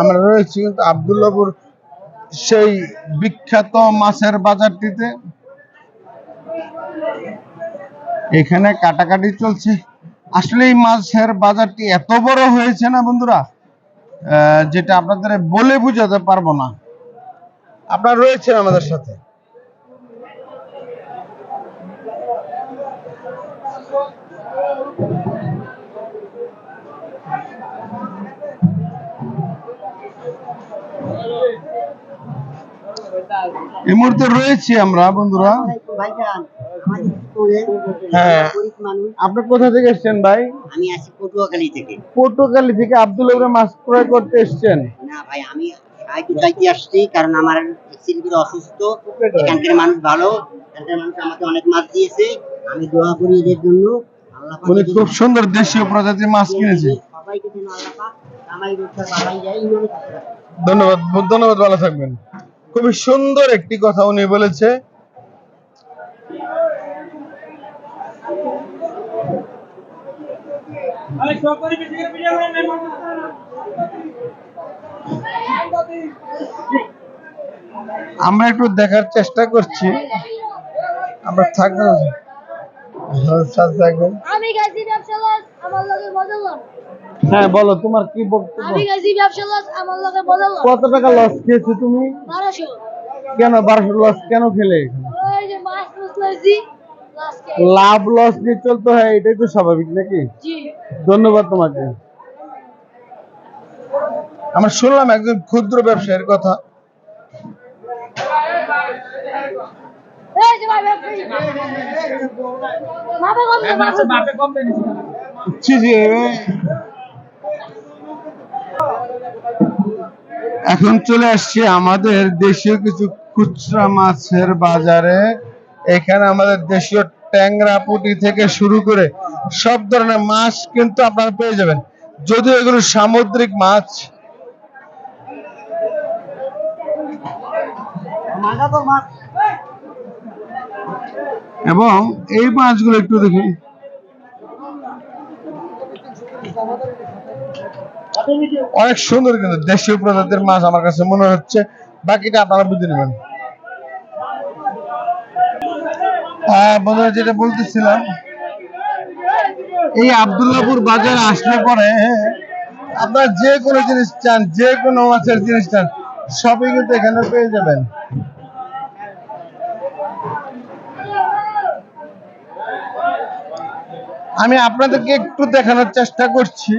আমরা রয়েছি কিন্তু আবদুল্লাপুর সেই বিখ্যাত মাছের বাজারটিতে। এখানে কাটাকাটি চলছে। আসলে এই মাছের বাজারটি এত বড় হয়েছে না বন্ধুরা? যেটা আপনাদের বলে বুঝাতে পারব না। আপনারা রয়েছেন আমাদের সাথে। এই মুহূর্তে রয়েছি আমরা বন্ধুরা। ভাইজান আমাদের স্কুলে হ্যাঁ। আপনি কোথা থেকে এসেছেন ভাই? আমি আছি পটুয়াখালী থেকে পটুয়াখালী থেকে আবদুল্লাপুরে মাছ ক্রয় করতে এসেছেন। না ভাই আমি সাহায্য চাইতে আসছি কারণ আমার সিলগুলো অসুস্থ এখানকার মানুষ ভালো এখানকার মানুষ আমাকে অনেক মাছ দিয়েছে আমি দোয়া করি এদের জন্য খুব সুন্দর দেশীয় প্রজাতির মাছ কিনেছে। ধন্যবাদ ধন্যবাদ ভালো থাকবেন। খুবই সুন্দর একটি কথা উনি বলেছে। আমরা একটু দেখার চেষ্টা করছি। আমরা থাকব। হ্যাঁ, থাকবেন আমি ব্যবসা লস আমার লগে মজা লস হ্যাঁ বলো তোমার কি বক্তব্য আমি গাছি ব্যবসা লস আমার লগে মজা লস কত টাকা লস খেয়েছো তুমি? কেন বারোশো লস কেন খেলে ওই যে মাছ মাছ লইছি লাভ লস নিয়ে চলতে হয় এটাই তো স্বাভাবিক নাকি? ধন্যবাদ তোমাকে। আমরা শুনলাম একজন ক্ষুদ্র ব্যবসায়ীর কথা। এই যে ভাই ব্যবসায়ী মাপে কম মাপে। এখন চলে আসছে আমাদের দেশীয় কিছু খুচরা মাছের বাজারে। এখানে আমাদের দেশীয় ট্যাংরা পুটি থেকে শুরু করে সব ধরনের মাছ কিন্তু আপনারা পেয়ে যাবেন। যদিও এগুলো সামুদ্রিক মাছ। এবং এই মাছগুলো একটু দেখি। অনেক সুন্দর কিন্তু দেশীয় প্রজাতির মাছ আমার কাছে মনে হচ্ছে। বাকিটা আপনারা বুঝে নেবেন। হ্যাঁ বন্ধুরা, যেটা বলতেছিলাম, এই আবদুল্লাপুর বাজারে আসলে পরে আপনারা যে কোনো জিনিস চান, যে কোনো মাছের জিনিস চান, সবই কিন্তু এখানে পেয়ে যাবেন। আমি আপনাদেরকে একটু দেখানোর চেষ্টা করছি।